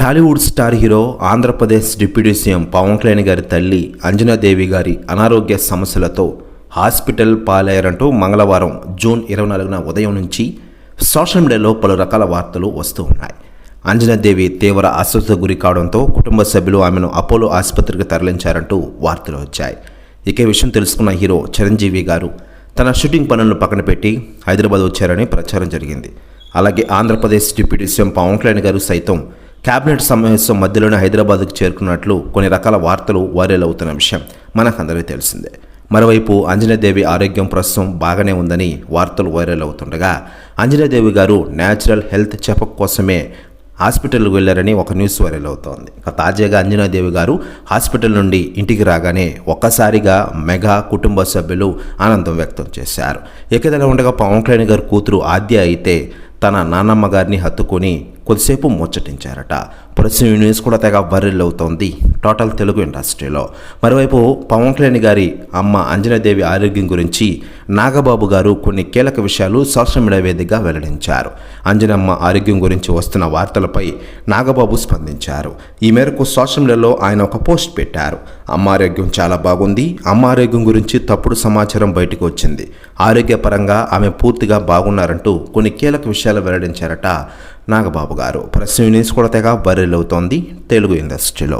Tollywood star hero Andhra Pradesh deputy CM Pawan Kalyan గారి తల్లి అంజనాదేవి గారి అనారోగ్య సమస్యలతో హాస్పిటల్ పాలయ్యారంటూ మంగళవారం జూన్ ఇరవై నాలుగున ఉదయం నుంచి సోషల్ మీడియాలో పలు రకాల వార్తలు వస్తూ ఉన్నాయి. అంజనాదేవి తీవ్ర అస్వస్థత గురి కావడంతో కుటుంబ సభ్యులు ఆమెను అపోలో ఆసుపత్రికి తరలించారంటూ వార్తలు వచ్చాయి. ఇక విషయం తెలుసుకున్న హీరో చిరంజీవి గారు తన షూటింగ్ పనులను పక్కన పెట్టి హైదరాబాద్ వచ్చారని ప్రచారం జరిగింది. అలాగే ఆంధ్రప్రదేశ్ డిప్యూటీ సీఎం పవన్ కళ్యాణ్ గారు సైతం కేబినెట్ సమావేశం మధ్యలోనే హైదరాబాద్కు చేరుకున్నట్లు కొన్ని రకాల వార్తలు వైరల్ అవుతున్న విషయం మనకందరికీ తెలిసిందే. మరోవైపు అంజనాదేవి ఆరోగ్యం ప్రస్తుతం బాగానే ఉందని వార్తలు వైరల్ అవుతుండగా అంజనాదేవి గారు న్యాచురల్ హెల్త్ చెకప్ కోసమే హాస్పిటల్కి వెళ్ళారని ఒక న్యూస్ వైరల్ అవుతోంది. తాజాగా అంజనాదేవి గారు హాస్పిటల్ నుండి ఇంటికి రాగానే ఒక్కసారిగా మెగా కుటుంబ సభ్యులు ఆనందం వ్యక్తం చేశారు. ఇకదలా ఉండగా పవన్ కళ్యాణ్ గారు కూతురు ఆద్య అయితే తన నాన్నమ్మ గారిని హత్తుకొని కొద్దిసేపు ముచ్చటించారట. ప్రస్తుతం ఈ న్యూస్ కూడా తెగ బర్రెల్ అవుతోంది. టోటల్ తెలుగు ఇండస్ట్రీలో. మరోవైపు పవన్ కళ్యాణ్ గారి అమ్మ అంజనాదేవి ఆరోగ్యం గురించి నాగబాబు గారు కొన్ని కీలక విషయాలు సోషల్ మీడియా వేదికగా వెల్లడించారు. అంజనమ్మ ఆరోగ్యం గురించి వస్తున్న వార్తలపై నాగబాబు స్పందించారు. ఈ మేరకు సోషల్ మీడియాలో ఆయన ఒక పోస్ట్ పెట్టారు. అమ్మ ఆరోగ్యం చాలా బాగుంది. అమ్మ ఆరోగ్యం గురించి తప్పుడు సమాచారం బయటకు వచ్చింది. ఆరోగ్యపరంగా ఆమె పూర్తిగా బాగున్నారంటూ కొన్ని కీలక విషయాలు వెల్లడించారట నాగబాబు గారు. ప్రస్తుతం న్యూస్ కూడా తెగ వైరల్ అవుతోంది తెలుగు ఇండస్ట్రీలో.